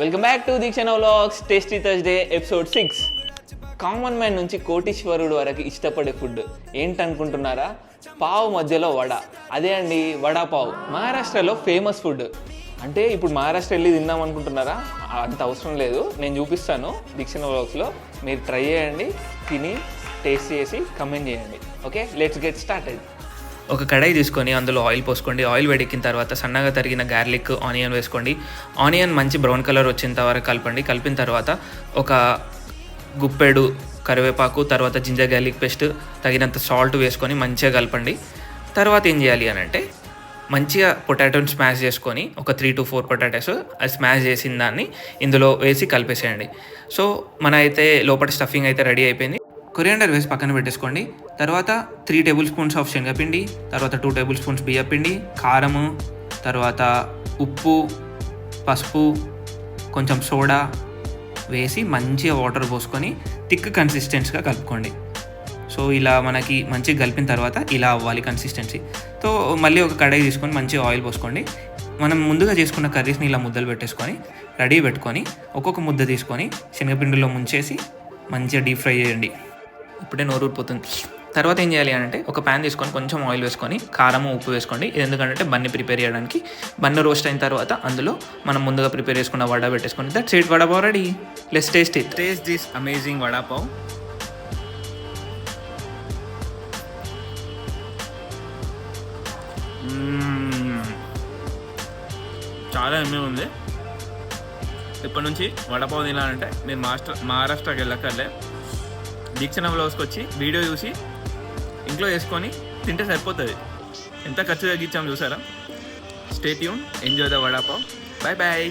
Welcome back to Deekshana vlogs tasty Thursday episode six common man నుంచి కోటీశ్వరుడు వరకు ఇష్టపడే ఫుడ్ ఏంటనుకుంటున్నారా? పావు మధ్యలో వడ. అదే అండి వడాపావు. మహారాష్ట్రలో ఫేమస్ ఫుడ్ అంటే ఇప్పుడు మహారాష్ట్ర వెళ్ళి తిందాం అనుకుంటున్నారా అంత అవసరం లేదు. నేను చూపిస్తాను దీక్షణ వ్లాగ్స్లో మీరు ట్రై చేయండి తిని టేస్ట్ చేసి కమెంట్ చేయండి. ఓకే లెట్స్ గెట్ స్టార్టెడ్ ఒక కడాయి తీసుకొని అందులో ఆయిల్ పోసుకోండి. ఆయిల్ వేడెక్కిన తర్వాత సన్నగా తరిగిన గార్లిక్ ఆనియన్ వేసుకోండి. ఆనియన్ మంచి బ్రౌన్ కలర్ వచ్చేంత వరకు కలపండి. కలిపిన తర్వాత ఒక గుప్పెడు కరివేపాకు తర్వాత జింజర్ గార్లిక్ పేస్ట్ తగినంత సాల్ట్ వేసుకొని మంచిగా కలపండి. తర్వాత ఏం చేయాలి అని అంటే మంచిగా పొటాటోని స్మాష్ చేసుకొని ఒక త్రీ టు ఫోర్ పొటాటోస్ అది స్మాష్ చేసిన దాన్ని ఇందులో వేసి కలిపేసేయండి. సో మన అయితే లోపల స్టఫింగ్ అయితే రెడీ అయిపోయింది. కొరియాండర్ వేసి పక్కన పెట్టేసుకోండి. తర్వాత త్రీ టేబుల్ స్పూన్స్ ఆఫ్ శనగపిండి తర్వాత టూ టేబుల్ స్పూన్స్ బియ్యపిండి కారము తర్వాత ఉప్పు పసుపు కొంచెం సోడా వేసి మంచిగా వాటర్ పోసుకొని థిక్ కన్సిస్టెన్స్గా కలుపుకోండి. సో ఇలా మనకి మంచిగా కలిపిన తర్వాత ఇలా అవ్వాలి కన్సిస్టెన్సీ సో మళ్ళీ ఒక కడాయి తీసుకొని మంచిగా ఆయిల్ పోసుకోండి. మనం ముందుగా చేసుకున్న కర్రీస్ని ఇలా ముద్దలు పెట్టేసుకొని రెడీ పెట్టుకొని ఒక్కొక్క ముద్ద తీసుకొని శనగపిండిలో ముంచేసి మంచిగా డీప్ ఫ్రై చేయండి. ఇప్పుడే నోరు ఊరిపోతుంది. తర్వాత ఏం చేయాలి అంటే ఒక ప్యాన్ తీసుకొని కొంచెం ఆయిల్ వేసుకొని కారం ఉప్పు వేసుకోండి. ఇది ఎందుకంటే బన్ని ప్రిపేర్ చేయడానికి. బన్ను రోస్ట్ అయిన తర్వాత అందులో మనం ముందుగా ప్రిపేర్ చేసుకున్న వడ పెట్టేసుకోండి that side vada ready let's taste it taste this amazing vada pav చాలా ఎమ్మె ఉంది. ఇప్పటి నుంచి వడపావు తినాలంటే మీరు మాస్టర్ మహారాష్ట్రకి వెళ్ళక్కర్లే. దీక్షణ బ్లౌజ్కి వచ్చి వీడియో చూసి ఇంట్లో వేసుకొని తింటే సరిపోతుంది. ఎంత ఖర్చు తగ్గించాము చూసారా? Stay tuned enjoy the vada pav bye bye